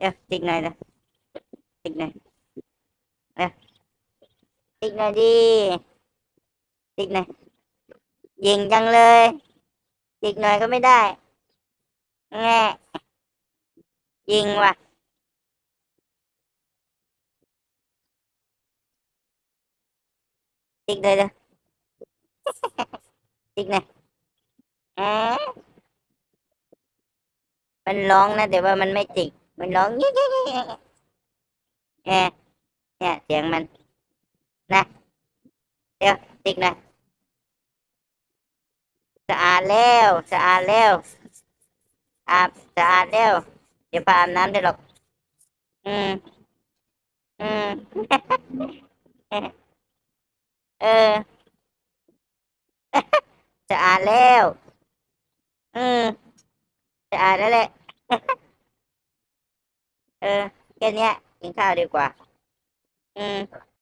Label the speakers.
Speaker 1: เดี๋ยวติ๊กหน่อยนะติ๊กหน่อยเดี๋ยวติ๊กหนดิติ๊กหนยิงจังเลยติ๊กหน่อยก็ไม่ได้แง่ยิงว่ะติ๊กเลยเด้อติ๊กหน่อยแอะมันร้องนะแต่ว่ามันไม่จิก มันร้องเงี้ยเงี้ยเงี้ยเงี้ยเนี่ยเสียงมันนะเดี๋ยวติ๊กหนะสะอาดแล้วสะอาดแล้วอาบสะอาดแล้วเดี๋ยวพาอาบน้ำได้หรอก อืมอืมเออสะอาดแล้ว อืมสะอาดแล้วแหละ เออแค่เนี้ยกินข้าวดีกว่า อืม